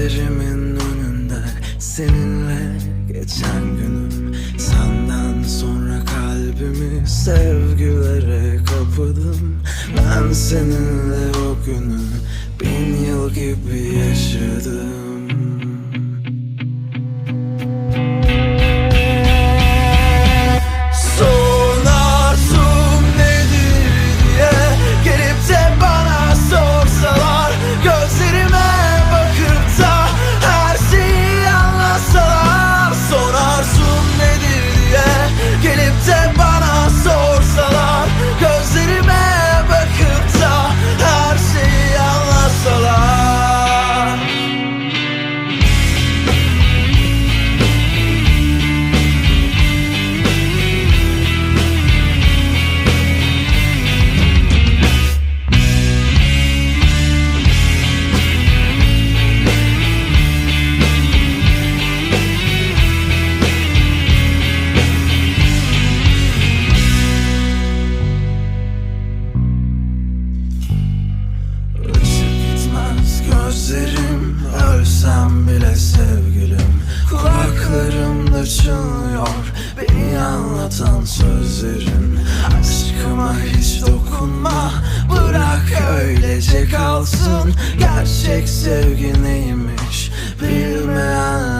Gözlerimin önünde seninle geçen günüm. Senden sonra kalbimi sevgilere kapadım. Ben seninle o günü bin yıl gibi yaşadım. açılıyor Beni anlatan sözlerin Aşkıma hiç dokunma. Bırak öylece kalsın. Gerçek sevgi neymiş Bilmeyen